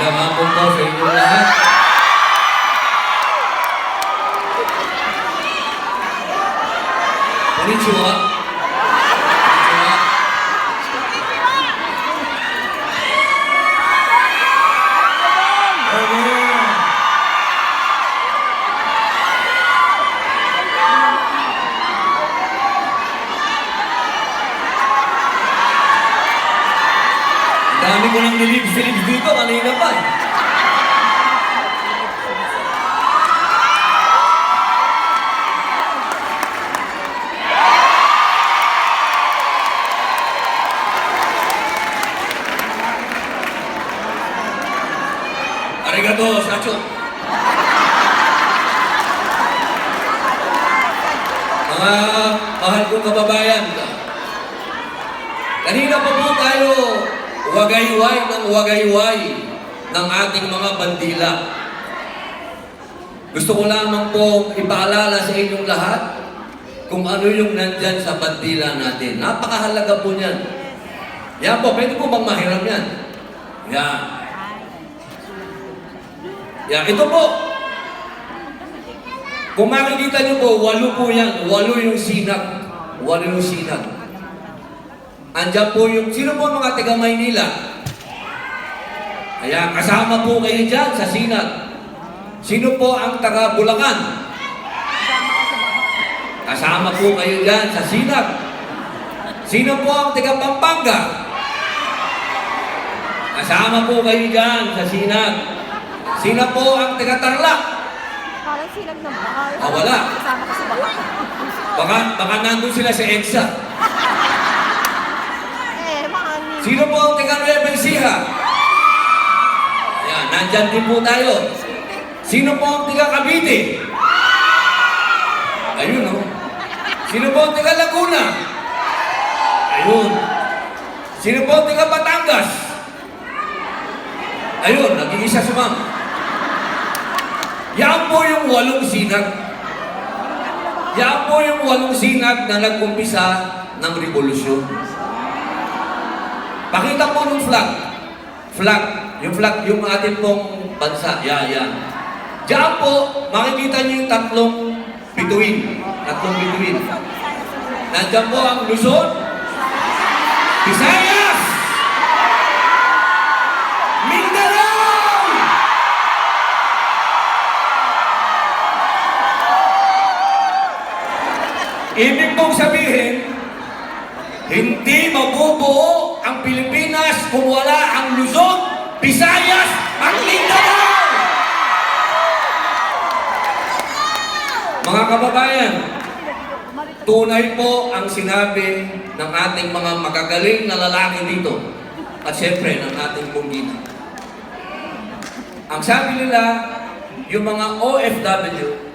เดี๋ยวมาผมขอเสียงคุณนะฮะวันนี้ชัวร์ ko nang nilibs-libs dito kanina pa. eh. Arigato, Sacho. Mga mahal kong kababayan, kanina pa po tayo wagayway ng wagayway ng ating mga bandila. Gusto ko lamang po ipaalala sa inyong lahat kung ano yung nandyan sa bandila natin. Napakahalaga po niyan. Yan po, pwede po bang mahiram yan? Yan. Yan, ito po. Kung makikita niyo po, walo po yan. Walo yung sinag. Walo yung sinag. Andiyan po yung, sino po mga taga Maynila? Kaya kasama po kayo dyan sa sinag. Sino po ang taga Bulacan? Kasama po kayo dyan sa sinag. Sino po ang taga Pampanga? Kasama po kayo dyan sa sinag. Sino po ang taga Tarlac? Parang silang ng bahal. Ah, wala. Baka, baka nandun sila sa EDSA. Sino po ang taga Nueva Ecija? Ayan, nandyan din po tayo. Sino po ang taga Cavite? Ayun, oh. Sino po ang taga Laguna? Ayun. Sino po ang taga Batangas? Ayun, nag-iisa si ma'am. Yan po yung walong sinag. Yan po yung walong sinag na nagkumpisa ng revolusyon. Pakita po ng flag. Flag. Yung flag, yung ating pong bansa. Yan, yan. Diyan po, makikita niyo yung tatlong bituin. Tatlong bituin. Nandiyan po ang Luzon, Visayas, Mindanao! Ibig pong sabihin, hindi mabubuo ang Pilipinas kung wala ang Luzon, Visayas, at Mindanao! Mga kababayan, tunay po ang sinabi ng ating mga magagaling na lalaki dito at siyempre ng ating punggina. Ang sabi nila, yung mga OFW,